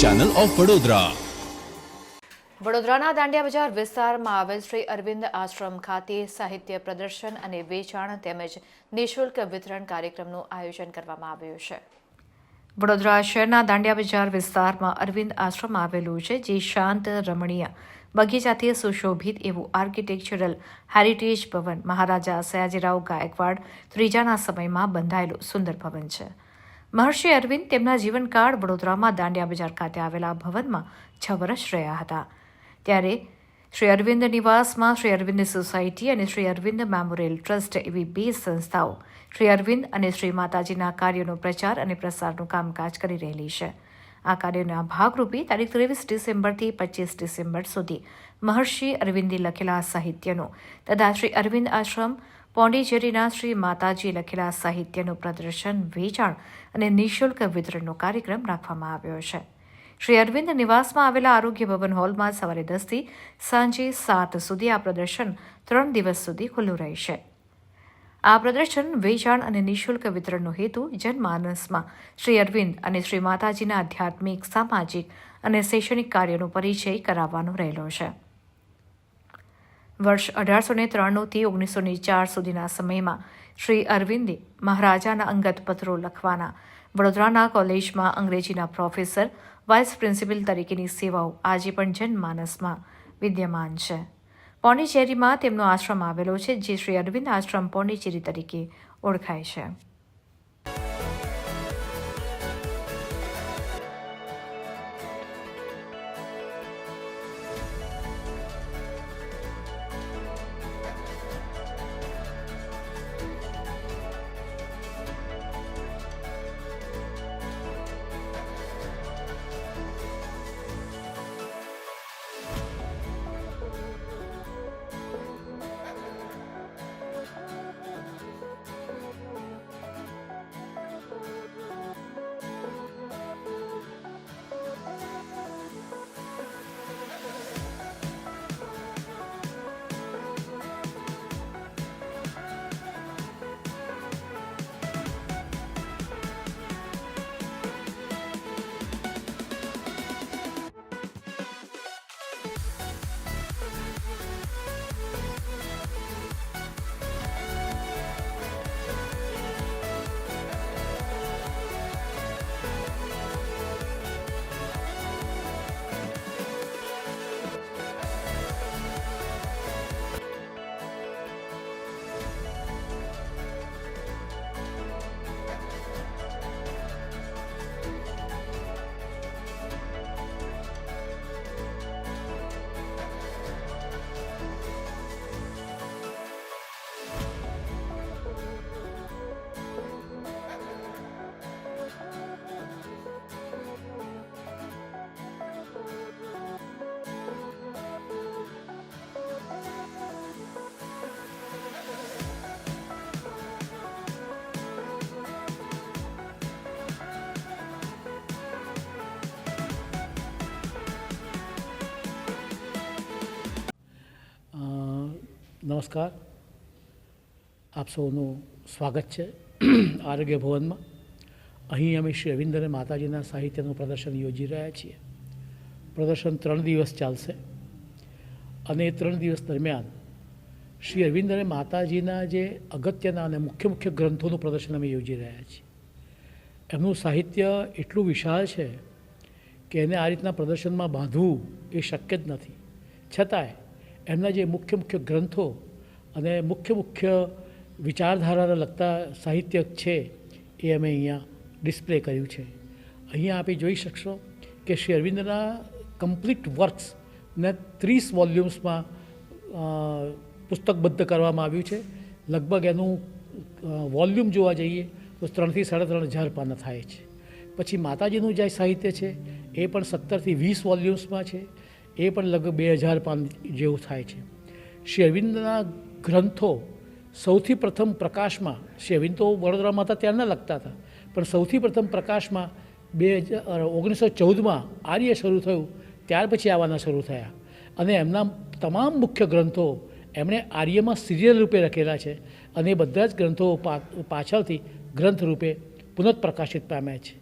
Channel of Vadodara વડોદરાના દાંડિયા બજાર વિસ્તારમાં આવેલ શ્રી અરવિંદ આશ્રમ ખાતે સાહિત્ય પ્રદર્શન અને વેચાણ તેમજ નિઃશુલ્ક વિતરણ કાર્યક્રમનું આયોજન કરવામાં આવ્યું છે. વડોદરા શહેરના દાંડિયા બજાર વિસ્તારમાં અરવિંદ આશ્રમ આવેલું છે, જે શાંત, રમણીય, બગીચાથી સુશોભિત એવું આર્કિટેક્ચરલ હેરિટેજ ભવન મહારાજા સયાજીરાવ ગાયકવાડ ત્રીજાના સમયમાં બંધાયેલું સુંદર ભવન છે. મહર્ષિ અરવિંદ તેમના જીવનકાળ વડોદરામાં દાંડિયા બજાર ખાતે આવેલા ભવનમાં છ વર્ષ રહ્યા હતા. ત્યારે શ્રી અરવિંદ નિવાસમાં શ્રી અરવિંદ સોસાયટી અને શ્રી અરવિંદ મેમોરિયલ ટ્રસ્ટ એવી બે સંસ્થાઓ, શ્રી અરવિંદ અને શ્રી માતાજીના કાર્યોનો પ્રચાર અને પ્રસારનું કામકાજ કરી રહેલી છે. આ કાર્યના ભાગરૂપે તારીખ ત્રેવીસ ડિસેમ્બરથી પચીસ ડિસેમ્બર સુધી મહર્ષિ અરવિંદે લખેલા સાહિત્યનો તથા શ્રી અરવિંદ આશ્રમ પોંડિચેરીના શ્રી માતાજી લખેલા સાહિત્યનું પ્રદર્શન, વેચાણ અને નિઃશુલ્ક વિતરણનો કાર્યક્રમ રાખવામાં આવ્યો છે. શ્રી અરવિંદ નિવાસમાં આવેલા આરોગ્ય ભવન હોલમાં સવારે દસથી સાંજે સાત સુધી આ પ્રદર્શન ત્રણ દિવસ સુધી ખુલ્લું રહેશે. આ પ્રદર્શન વેચાણ અને નિઃશુલ્ક વિતરણનો હેતુ જનમાનસમાં શ્રી અરવિંદ અને શ્રી માતાજીના આધ્યાત્મિક, સામાજિક અને શૈક્ષણિક કાર્યોનો પરિચય કરાવવાનો રહેલો છે. વર્ષ અઢારસો ને ત્રાણુંથી ઓગણીસો ને ચાર સુધીના સમયમાં શ્રી અરવિંદે મહારાજાના અંગત પત્રો લખવાના. વડોદરાના કોલેજમાં અંગ્રેજીના પ્રોફેસર, વાઇસ પ્રિન્સિપલ તરીકેની સેવાઓ આજે પણ જનમાનસમાં વિદ્યમાન છે. પોંડિચેરીમાં તેમનો આશ્રમ આવેલો છે, જે શ્રી અરવિંદ આશ્રમ પોંડિચેરી તરીકે ઓળખાય છે. નમસ્કાર. આપ સૌનું સ્વાગત છે આરોગ્ય ભવનમાં. અહીં અમે શ્રી અરવિંદ અને માતાજીના સાહિત્યનું પ્રદર્શન યોજી રહ્યા છીએ. પ્રદર્શન ત્રણ દિવસ ચાલશે અને એ ત્રણ દિવસ દરમિયાન શ્રી અરવિંદ અને માતાજીના જે અગત્યના અને મુખ્ય મુખ્ય ગ્રંથોનું પ્રદર્શન અમે યોજી રહ્યા છીએ. એમનું સાહિત્ય એટલું વિશાળ છે કે એને આ રીતના પ્રદર્શનમાં બાંધવું એ શક્ય જ નથી. છતાંય એમના જે મુખ્ય મુખ્ય ગ્રંથો અને મુખ્ય મુખ્ય વિચારધારાને લગતા સાહિત્ય છે એ અમે અહીંયા ડિસ્પ્લે કર્યું છે. અહીંયા આપે જોઈ શકશો કે શ્રી અરવિંદના કમ્પ્લીટ વર્ક્સને ત્રીસ વોલ્યુમ્સમાં પુસ્તકબદ્ધ કરવામાં આવ્યું છે. લગભગ એનું વોલ્યુમ જોવા જઈએ તો ત્રણથી સાડા ત્રણ હજાર પાના થાય છે. પછી માતાજીનું જે સાહિત્ય છે એ પણ સત્તરથી વીસ વોલ્યુમ્સમાં છે. એ પણ લગભગ બે હજાર પાન જેવું થાય છે. શ્રી અરવિંદના ગ્રંથો સૌથી પ્રથમ પ્રકાશમાં, શ્રી અરવિંદ તો વડોદરામાં હતા ત્યારના લખતા હતા, પણ સૌથી પ્રથમ પ્રકાશમાં બે હજાર ઓગણીસો ચૌદમાં આર્ય શરૂ થયું, ત્યાર પછી આવવાના શરૂ થયા. અને એમના તમામ મુખ્ય ગ્રંથો એમણે આર્યમાં સિરિયલ રૂપે લખેલા છે અને એ બધા જ ગ્રંથો પાછળથી ગ્રંથ રૂપે પુનઃપ્રકાશિત પામ્યા છે.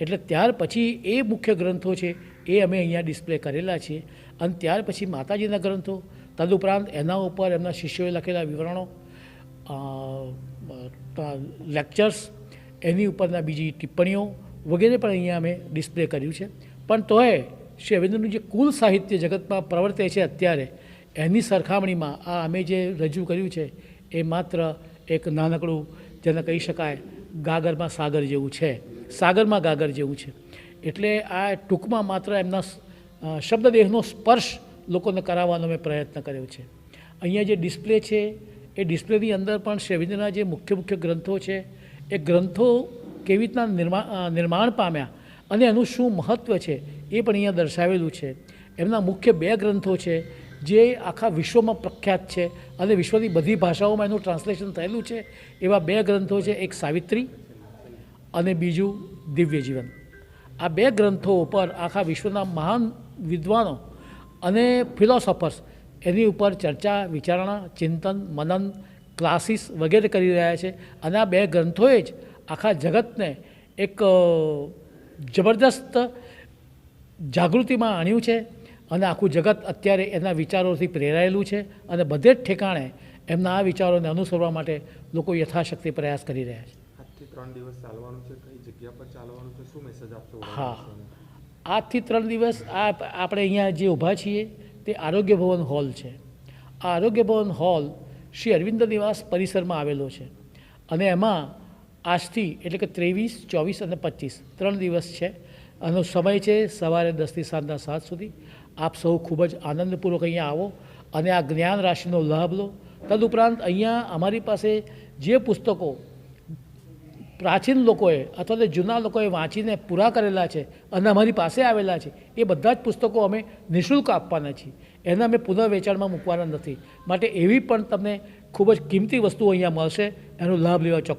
એટલે ત્યાર પછી એ મુખ્ય ગ્રંથો છે એ અમે અહીંયા ડિસ્પ્લે કરેલા છીએ. અને ત્યાર પછી માતાજીના ગ્રંથો, તદુપરાંત એના ઉપર એમના શિષ્યોએ લખેલા વિવરણો લેક્ચર્સ એની ઉપરના બીજી ટિપ્પણીઓ વગેરે પણ અહીંયા અમે ડિસ્પ્લે કર્યું છે. પણ તોય શ્રી અરવિંદનું જે કુલ સાહિત્ય જગતમાં પ્રવર્તે છે અત્યારે, એની સરખામણીમાં આ અમે જે રજૂ કર્યું છે, એ માત્ર એક નાનકડું, જેને કહી શકાય, ગાગરમાં સાગર જેવું છે. સાગરમાં ગાગર જેવું છે. એટલે આ ટૂંકમાં માત્ર એમના શબ્દદેહનો સ્પર્શ લોકોને કરાવવાનો મેં પ્રયત્ન કર્યો છે. અહીંયા જે ડિસ્પ્લે છે, એ ડિસ્પ્લેની અંદર પણ શ્રી રવિન્દ્રના જે મુખ્ય મુખ્ય ગ્રંથો છે, એ ગ્રંથો કેવી રીતના નિર્માણ નિર્માણ પામ્યા અને એનું શું મહત્ત્વ છે, એ પણ અહીંયા દર્શાવેલું છે. એમના મુખ્ય બે ગ્રંથો છે, જે આખા વિશ્વમાં પ્રખ્યાત છે અને વિશ્વની બધી ભાષાઓમાં એનું ટ્રાન્સલેશન થયેલું છે, એવા બે ગ્રંથો છે, એક સાવિત્રી અને બીજું દિવ્ય જીવન આ બે ગ્રંથો ઉપર આખા વિશ્વના મહાન વિદ્વાનો અને ફિલોસોફર્સ એની ઉપર ચર્ચા, વિચારણા, ચિંતન, મનન ક્લાસીસ વગેરે કરી રહ્યા છે અને આ બે ગ્રંથોએ જ આખા જગતને એક જબરદસ્ત જાગૃતિમાં આણ્યું છે અને આખું જગત અત્યારે એના વિચારોથી પ્રેરાયેલું છે અને બધે જ ઠેકાણે એમના આ વિચારોને અનુસરવા માટે લોકો યથાશક્તિ પ્રયાસ કરી રહ્યા છે. આજથી ત્રણ દિવસ ચાલવાનું છે, કઈ જગ્યા પર ચાલવાનું છે, શું મેસેજ આપશો હા. આજથી ત્રણ દિવસ આ આપણે અહીંયા જે ઊભા છીએ, તે આરોગ્ય ભવન હોલ છે. આ આરોગ્ય ભવન હોલ શ્રી અરવિંદ નિવાસ પરિસરમાં આવેલો છે. અને એમાં આજથી એટલે કે ત્રેવીસ, ચોવીસ અને પચીસ, ત્રણ દિવસ છે. આનો સમય છે સવારે દસથી સાંજના સાત સુધી. આપ સૌ ખૂબ જ આનંદપૂર્વક અહીંયા આવો અને આ જ્ઞાન રાશિનો લાભ લો. તદુપરાંત અહીંયા અમારી પાસે જે પુસ્તકો પ્રાચીન લોકોએ અથવા તો જૂના લોકોએ વાંચીને પૂરા કરેલા છે અને અમારી પાસે આવેલા છે, એ બધા જ પુસ્તકો અમે નિઃશુલ્ક આપવાના છીએ. એને અમે પુનઃ વેચાણમાં મૂકવાના નથી. માટે એવી પણ તમને ખૂબ જ કિંમતી વસ્તુઓ અહીંયા મળશે, એનો લાભ લેવા ચોક્કસ